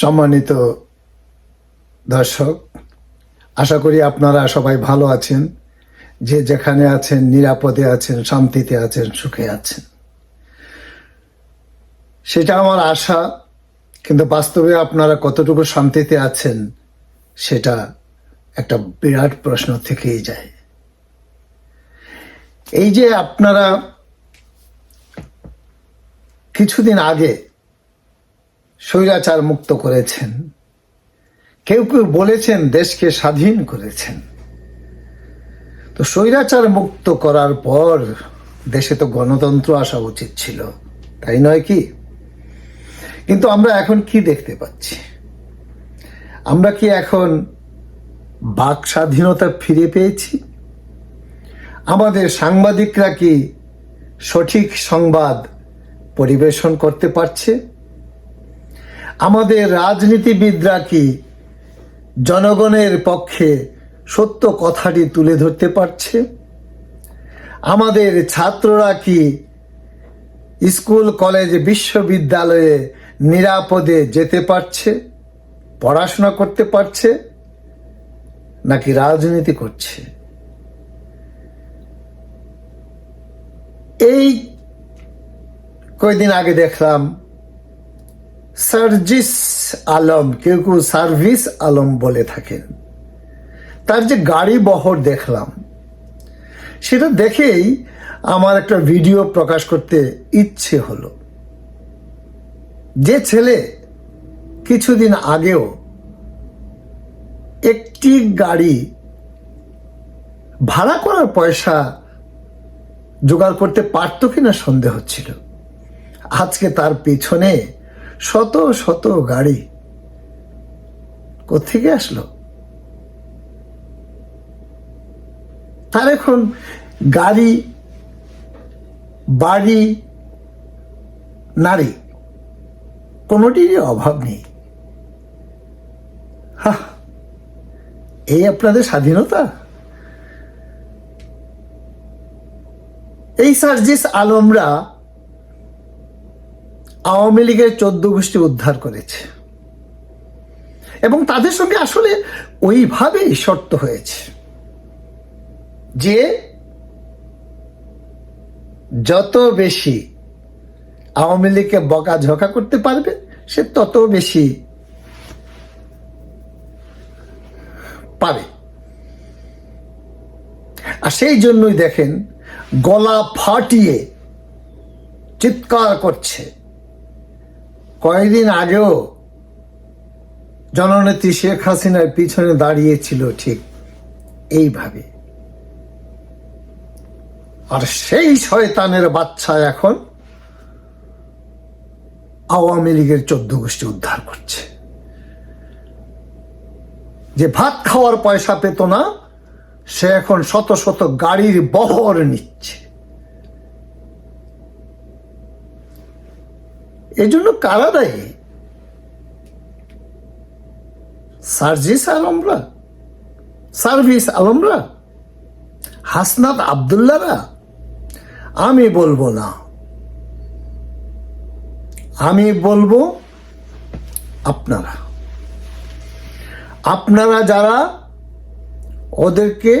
সম্মানিত দর্শক, আশা করি আপনারা সবাই ভালো আছেন। যে যেখানে আছেন, নিরাপদে আছেন, শান্তিতে আছেন, সুখে আছেন। সেটা আমার আশা, কিন্তু বাস্তবে আপনারা কতটুকু শান্তিতে আছেন, সেটা একটা বিরাট প্রশ্ন থেকেই যায়। এই যে আপনারা কিছুদিন আগে স্বৈরাচার মুক্ত করেছেন। কেউ কেউ বলেছেন দেশকে স্বাধীন করেছেন। তো স্বৈরাচার মুক্ত করার পর দেশে তো গণতন্ত্র আসা উচিত ছিল, তাই নয় কি? কিন্তু আমরা এখন কি দেখতে পাচ্ছি? আমরা কি এখন বাক স্বাধীনতা ফিরে পেয়েছি? আমাদের সাংবাদিকরা কি সঠিক সংবাদ পরিবেশন করতে পারছে? আমাদের রাজনীতিবিদরা কি জনগণের পক্ষে সত্য কথাটি তুলে ধরতে পারছে? আমাদের ছাত্ররা কি স্কুল, কলেজ, বিশ্ববিদ্যালয়ে নিরাপদে যেতে পারছে, পড়াশোনা করতে পারছে, নাকি রাজনীতি করছে? এই কয়দিন আগে দেখলাম সার্জিস আলম, কেউ কেউ সার্ভিস আলম বলে থাকেন। তার যে গাড়ি বহর দেখলাম, সেটা দেখেই আমার একটা ভিডিও প্রকাশ করতে ইচ্ছে হলো। যে ছেলে কিছুদিন আগেও একটি গাড়ি ভাড়া করার পয়সা জোগাড় করতে পারতো কিনা সন্দেহ ছিল। আজকে তার পেছনে শত শত গাড়ি কোথেকে আসলো? তার এখন গাড়ি বাড়ি নারী কোনোটিরই অভাব নেই। হাহ, এই আপনাদের স্বাধীনতা? এই সার্জিস আলমরা আওয়ামী লীগের চোদ্দ গোষ্ঠী উদ্ধার করেছে। এবং তাদের সঙ্গে আসলে ওইভাবেই শর্ত হয়েছে যে যত বেশি আওয়ামী লীগকে বকাঝকা করতে পারবে, সে তত বেশি পাবে। আর সেই জন্যই দেখেন গলা ফাটিয়ে চিৎকার করছে। কয়েকদিন আগেও জননেত্রী শেখ হাসিনার পিছনে দাঁড়িয়েছিল ঠিক এইভাবে। আর সেই শয়তানের বাচ্চা এখন আওয়ামী লীগের চোদ্দ গোষ্ঠী উদ্ধার করছে। যে ভাত খাওয়ার পয়সা পেত না, সে এখন শত শত গাড়ির বহর নিচ্ছে। এই জন্য কারা দায়ী? সার্জিস আলমরা? সার্ভিস আলমরা? হাসনাত আবদুল্লারা আমি বলব না। আমি বলব আপনারা। আপনারা যারা ওদেরকে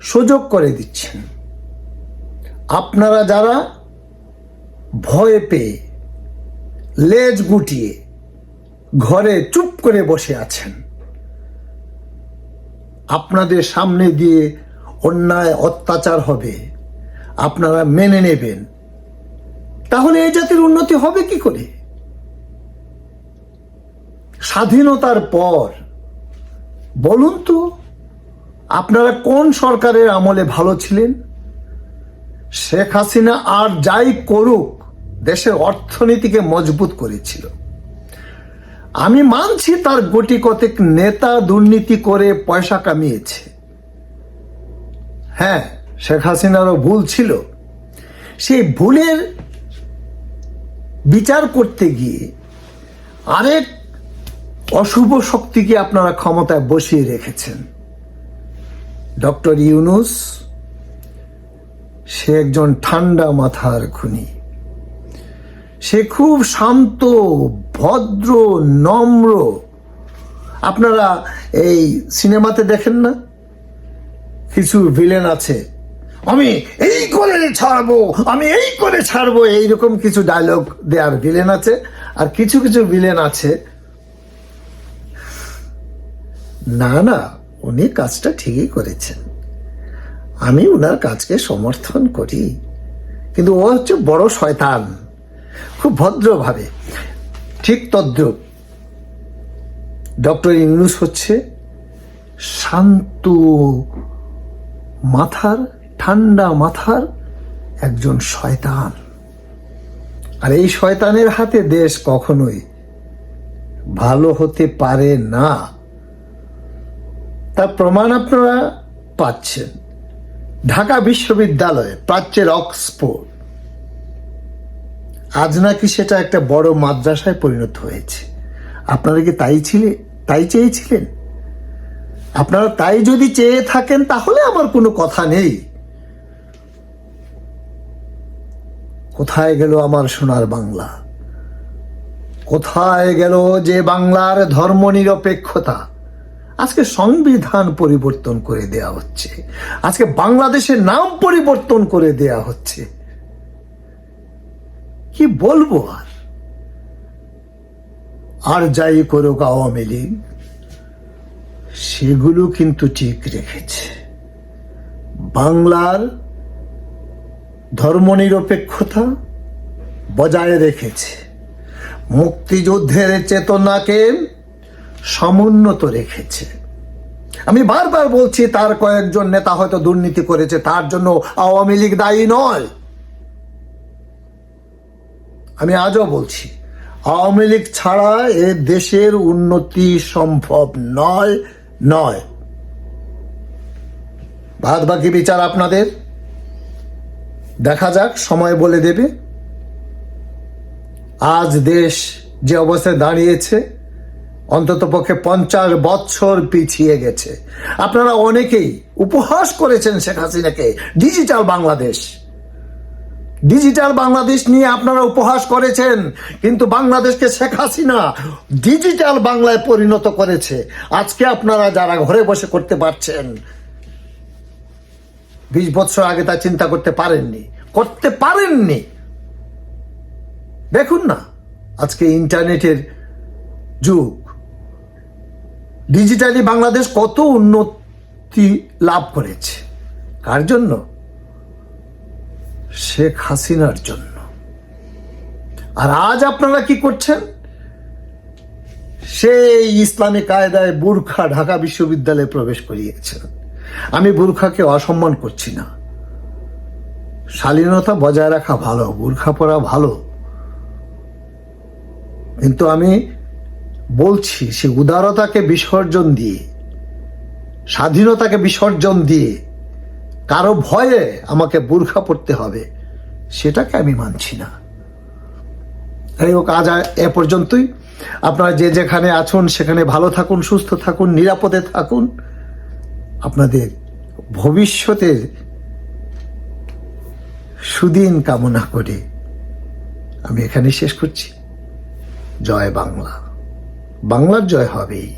সুযোগ করে দিচ্ছেন, আপনারা যারা ভয় পেয়ে লেজ গুটিয়ে ঘরে চুপ করে বসে আছেন। আপনাদের সামনে দিয়ে অন্যায় অত্যাচার হবে। আপনারা মেনে নেবেন। তাহলে এই জাতির উন্নতি হবে কি করে? স্বাধীনতার পর, বলুন তো, আপনারা কোন সরকারের আমলে ভালো ছিলেন? শেখ হাসিনা আর যাই করুক দেশের অর্থনীতিকে মজবুত করেছিল। আমি মানছি তার গুটি কতেক নেতা দুর্নীতি করে পয়সা কামিয়েছে। হ্যাঁ শেখ হাসিনারও ভুল ছিল। সেই ভুলের বিচার করতে গিয়ে আরেক অশুভ শক্তিকে আপনারা ক্ষমতায় বসিয়ে রেখেছেন। ডক্টর ইউনুস, সে একজন ঠান্ডা মাথার খুনি। সে খুব শান্ত, ভদ্র, নম্র। আপনারা এই সিনেমাতে দেখেন না? কিছু ভিলেন আছে। আমি এই করে ছাড়বো, আমি এই করে ছাড়বো, এইরকম কিছু ডায়লগ দেওয়ার ভিলেন আছে। আর কিছু কিছু ভিলেন আছে। না না, উনি কাজটা ঠিকই করেছেন। আমি ওনার কাজকে সমর্থন করি। কিন্তু ও হচ্ছে বড় শয়তান। খুব ভদ্রভাবে, ঠিক তদ্রুপ। ডক্টর ইউনুস হচ্ছে শান্ত মাথার, ঠান্ডা মাথার একজন শয়তান। আর এই শয়তানের হাতে দেশ কখনোই ভালো হতে পারে না। তার প্রমাণ আপনারা পাচ্ছেন। ঢাকা বিশ্ববিদ্যালয়ে প্রাচ্যের অক্সফোর্ড আজ নাকি সেটা একটা বড় মাদ্রাসায় পরিণত হয়েছে। আপনারা কি তাই ছিলে তাই চেয়েছিলেন? আপনারা তাই যদি চেয়ে থাকেন, তাহলে আমার কোনো কথা নেই। কোথায় গেল আমার সোনার বাংলা? কোথায় গেল যে বাংলার ধর্মনিরপেক্ষতা? আজকে সংবিধান পরিবর্তন করে দেয়া হচ্ছে। আজকে বাংলাদেশের নাম পরিবর্তন করে দেয়া হচ্ছে। কি বলব আর? আর যাই করুক আওয়ামী লীগ, সেগুলো কিন্তু ঠিক রেখেছে। বাংলার ধর্মনিরপেক্ষতা বজায় রেখেছে। মুক্তিযুদ্ধের চেতনাকে সমুন্নত রেখেছে। আমি বারবার বলছি, তার কয়েকজন নেতা হয়তো দুর্নীতি করেছে, তার জন্য আওয়ামী লীগ দায়ী নয়। আমি আজও বলছি, আওয়ামী লীগ ছাড়া এ দেশের উন্নতি সম্ভব নয় নয়। বাদ বাকি বিচার আপনাদের? দেখা যাক, সময় বলে দেবে। আজ দেশ যে অবস্থায় দাঁড়িয়েছে, অন্তত পক্ষে পঞ্চাশ বছর পিছিয়ে গেছে। আপনারা অনেকেই উপহাস করেছেন শেখ হাসিনাকে, ডিজিটাল বাংলাদেশ। ডিজিটাল বাংলাদেশ নিয়ে আপনারা উপহাস করেছেন, কিন্তু বাংলাদেশকে শেখ হাসিনা ডিজিটাল বাংলায় পরিণত করেছে। আজকে আপনারা যারা ঘরে বসে করতে পারছেন, বিশ বছর আগে তা চিন্তা করতে পারেননি করতে পারেননি। দেখুন না, আজকে ইন্টারনেটের যুগ। ডিজিটালি বাংলাদেশ কত উন্নতি লাভ করেছে। কার জন্য? শেখ হাসিনার জন্য। আর আজ আপনারা কি করছেন? সেই ইসলামী কায়দায় বুরখা ঢাকা বিশ্ববিদ্যালয়ে প্রবেশ করিয়েছেন। আমি বুরখাকে অসম্মান করছি না। শালীনতা বজায় রাখা ভালো, বুরখা পরা ভালো। কিন্তু আমি বলছি, সে উদারতাকে বিসর্জন দিয়ে, স্বাধীনতাকে বিসর্জন দিয়ে কারও ভয়ে আমাকে বুর্খা পড়তে হবে, সেটাকে আমি মানছি না। যাই হোক আজ এ পর্যন্তই। আপনারা যে যেখানে আছেন, সেখানে ভালো থাকুন, সুস্থ থাকুন, নিরাপদে থাকুন। আপনাদের ভবিষ্যতের সুদিন কামনা করে আমি এখানে শেষ করছি। জয় বাংলা। বাংলার জয় হবেই।